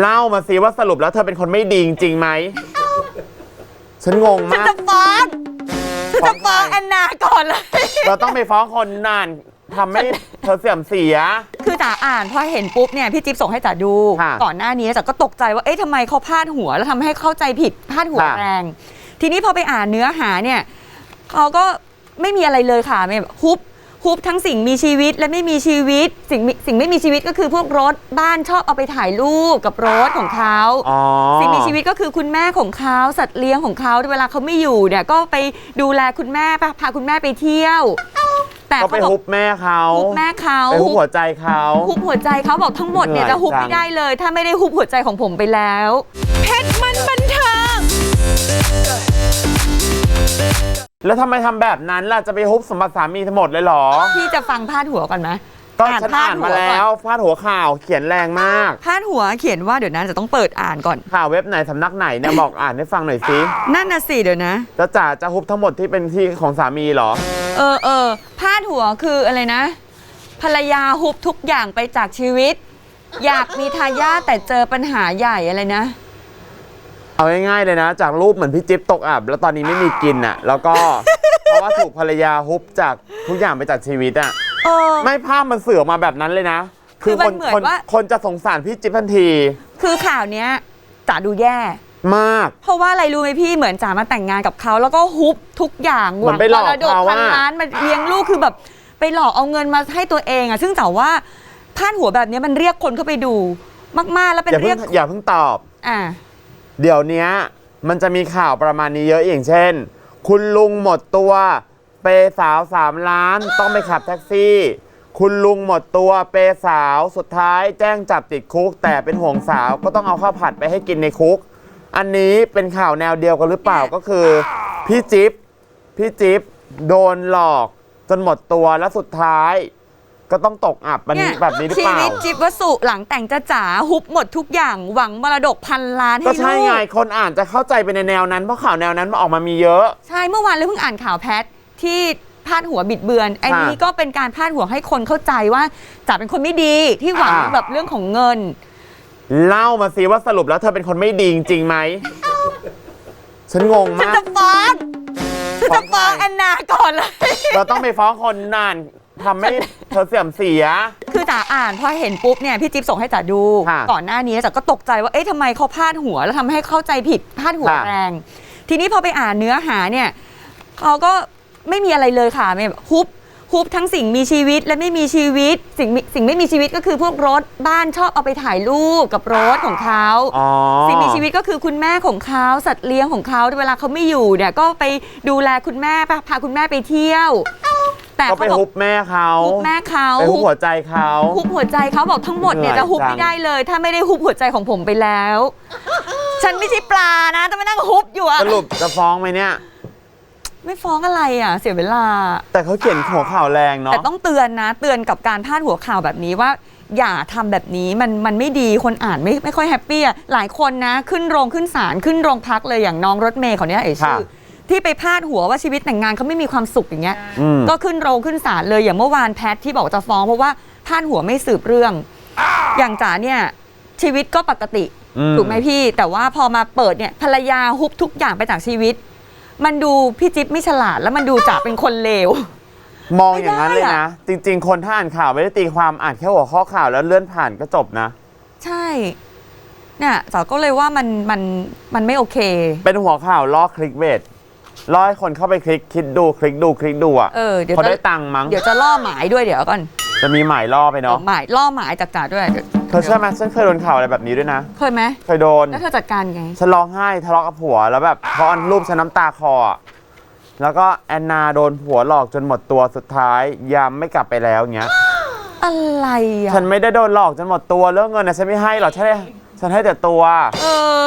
เล่ามาสิว่าสรุปแล้วเธอเป็นคนไม่ดีจริงๆไหม ฉันงงฉันมาก จะฟ้องฉันจะฟ้องฟ้องใครแอนนาก่อนเลย เราต้องไปฟ้องคนนานทำให้เธอเสื่อมเสีย คือจ๋าอ่านพอเห็นปุ๊บเนี่ยพี่จิ๊บส่งให้จ๋าดู ค่ะ ก่อนหน้านี้จ๋าก็ตกใจว่า เอ๊ะทำไมเขาพาดหัว แล้วทำให้เข้าใจผิดพาดหัวค่ะแรง ทีนี้พอไปอ่านเนื้อหาเนี่ยเขาก็ไม่มีอะไรเลยค่ะไม่แบบฮุบ ฮุบทั้งสิ่งมีชีวิตและไม่มีชีวิต สิ่งมีสิ่งไม่มีชีวิตก็คือพวกรถบ้านชอบเอาไปถ่ายรูปกับรถของเขาอ๋อ สิ่งมีชีวิตก็คือคุณแม่ของเขาสัตว์เลี้ยงของเขาเวลาเขาไม่อยู่เนี่ยก็ไปดูแลคุณแม่พาพาคุณแม่ไปเที่ยว แต่ก็เขาไปบอก ฮุบแม่เขาฮุบแม่เขา ไปฮุบหัวใจเขา ฮุบหัวใจเขาบอกทั้งหมดเนี่ยเหนื่อยจะฮุบจังไม่ได้เลย ถ้าไม่ได้ฮุบหัวใจของผมไปแล้ว เพชรมันบันเทิง แล้วทำไมทำแบบนั้นล่ะจะไปฮุบสมบัติสามีทั้งหมดเลยเหรอ พี่จะฟังพาดหัวก่อนไหมก็อ่านฉันอ่านมาพาดหัวก่อน แล้วพาดหัวข่าวเขียนแรงมาก พาดหัวเขียนว่าเดี๋ยวนั้นจะต้องเปิดอ่านก่อน ข่าวเว็บไหนสำนักไหนเนี่ยบอกอ่านให้ฟังหน่อยสินั่นน่ะสิเดี๋ยวนะ จะจ่าจะฮุบทั้งหมดที่เป็นที่ของสามีเหรอ เออเออพาดหัวคืออะไรนะ ภรรยาฮุบทุกอย่างไปจากชีวิต อยากมีทายาทแต่เจอปัญหาใหญ่อะไรนะ เอาง่ายๆเลยนะ จากรูปเหมือนพี่จิ๊บตกอับ แล้วตอนนี้ไม่มีกินอะ แล้วก็ เพราะว่าถูกภรรยาฮุบจากทุกอย่างไปจากชีวิตอะเออ ไม่ภาพมันเสือออกมาแบบนั้นเลยนะ คือมันคนเหมือนคนว่า คนจะสงสารพี่จิ๊บทันทีคือข่าวเนี้ยจ๋าดูแย่ มาก เพราะว่าอะไรรู้ไหมพี่เหมือนจ๋ามาแต่งงานกับเขาแล้วก็ฮุบทุกอย่างเหมือนไปหลอกมรดกเขาพันอะ ล้านมาเลี้ยงลูกคือแบบ ไปหลอกเอาเงินมาให้ตัวเองอะซึ่งจ๋าว่าพาดหัวแบบเนี้ยมันเรียกคนเข้าไปดูมากๆแล้วเป็นอย่าเรีเพิ่ยงกอย่าเพิ่งตอบ อ่า เดี๋ยวนี้มันจะมีข่าวประมาณนี้เยอะอย่างเช่น คุณลุงหมดตัว เปสาวสามล้านต้องไปขับแท็กซี่ คุณลุงหมดตัวเปสาวสุดท้ายแจ้งจับติดคุก แต่เป็นห่วงสาวก็ต้องเอาข้าวผัดไปให้กินในคุก อันนี้เป็นข่าวแนวเดียวกันหรือเปล่าก็คือ พี่จิ๊บพี่จิ๊บโดนหลอกจนหมดตัวแล้วสุดท้าย ก็ต้องตกอับแบบนี้เนี่ยแบบนี้หรือชีเปล่า วิตจิ๊บวสุหลังแต่งจะจ๋าฮุบหมดทุกอย่างหวังมรดกพันล้านก็ให้ลูใช่ไง กคนอ่านจะเข้าใจไปในแนวนั้น เพราะข่าวแนวนั้นมาออกมามีเยอะ ใช่เมื่อวานเลยเพิ่งอ่านข่าวแพทที่พาดหัวบิดเบือนอันนี้ค่ะก็เป็นการพาดหัวให้คนเข้าใจว่าจ๋าเป็นคนไม่ดีที่หวังอ่า แบบเรื่องของเงิน เล่ามาสิว่าสรุปแล้วเธอเป็นคนไม่ดีจริงๆไหม ฉันงงฉันมาก จะฟ้องฉันจะฟ้องฟ้องใคร แอนนาก่อนเลย เราต้องไปฟ้องคนนานทำให้เธอเสื่อมเสีย คือจ๋าอ่านพอเห็นปุ๊บเนี่ยพี่จิ๊บส่งให้จ๋าดู ค่ะ ก่อนหน้านี้จ๋าก็ตกใจว่าเอ๊ะทำไมเขาพาดหัว แล้วทำให้เข้าใจผิดพาดหัวค่ะแรง ทีนี้พอไปอ่านเนื้อหาเนี่ยเขาก็ไม่มีอะไรเลยค่ะไม่แบบฮุบฮุบทั้งสิ่งมีชีวิตและไม่มีชีวิต สิ่งมีสิ่งไม่มีชีวิตก็คือพวกรถบ้านชอบเอาไปถ่ายรูปกับรถของเขา อ๋อ สิ่งมีชีวิตก็คือคุณแม่ของเขาสัตว์เลี้ยงของเขาเวลาเขาไม่อยู่เนี่ยก็ไปดูแลคุณแม่พาพาคุณแม่ไปเที่ยว แต่ก็เขาไปบอกฮุบแม่เขาฮุบแม่เขาไปฮุบหัวใจเขาฮุบหัวใจเขาบอกทั้งหมดเนี่ยเหนื่จะอยฮุบจังไม่ได้เลย ถ้าไม่ได้ฮุบหัวใจของผมไปแล้ว ฉันไม่ใช่ปลานะต้องมานั่งฮุบอยู่อะสรุปจะฟ้องไหมเนี่ย ไม่ฟ้องอะไรอะ เสียเวลา แต่เขาเขียนหัวข่าวแรงเนาะแต่ต้องเตือนนะ เตือนกับการพาดหัวข่าวแบบนี้ว่า อย่าทำแบบนี้มันมันไม่ดีคนอ่านไม่ไม่ค่อยแฮปปี้อะหลายคนนะ ขึ้นโรงขึ้นศาลขึ้นโรงพักเลยอย่างน้องรถเมย์เขาเนี้ยเอ๋ชื่อ ที่ไปพาดหัวว่าชีวิตแต่งงานเขาไม่มีความสุขอย่างเงี้ยอืมก็ขึ้นโรงขึ้นศาลเลยอย่างเมื่อวานแพทที่บอกจะฟ้องเพราะว่าพาดหัวไม่สืบเรื่อง อย่างจ๋าเนี่ยชีวิตก็ปกติอืมถูกไหมพี่ แต่ว่าพอมาเปิดเนี่ยภรรยาฮุบทุกอย่างไปจากชีวิต มันดูพี่จิ๊บไม่ฉลาดแล้วมันดูจ๋าเป็นคนเลวมองอย่างนั้นไม่เลยได้นะอะจริง ๆ คนถ้าอ่านข่าวไม่ได้ตีความอ่านแค่หัวข้อข่าวแล้วเลื่อนผ่านก็จบนะ ใช่เนี่ยจ๋าก็เลยว่ามันมันมันไม่โอเค เป็นหัวข่าวล่อคลิกเบส ล่อให้คนเข้าไปคลิกคิดดูคลิกดูคลิกดูอะเออเดี๋ยวเขาจะ ได้ตังค์มั้ง เดี๋ยวจะล่อหมายด้วยเดี๋ยวก่อนจะมีหมายล่อไปเนาะหมายล่อหมายจากจ๋าด้วยดี๋ยวเธอเชื่อไหมฉันเคยโดนข่าวอะไรแบบนี้ด้วยนะ เคยไหมเคยโดน แล้วเธอจัดการไง ฉันร้องไห้ทะเลาะกับผัวแล้วแบบเพราะอันรูปฉันน้ำตาคออะแล้วก็แอนนาโดนผัวหลอกจนหมดตัวสุดท้ายยามไม่กลับไปแล้วเงี้ย อะไรอะฉันไม่ได้โดนหลอกจนหมดตัวเรื่องเงินนะฉันไม่ให้หรอกฉันให้ฉันให้แต่ตัว เออ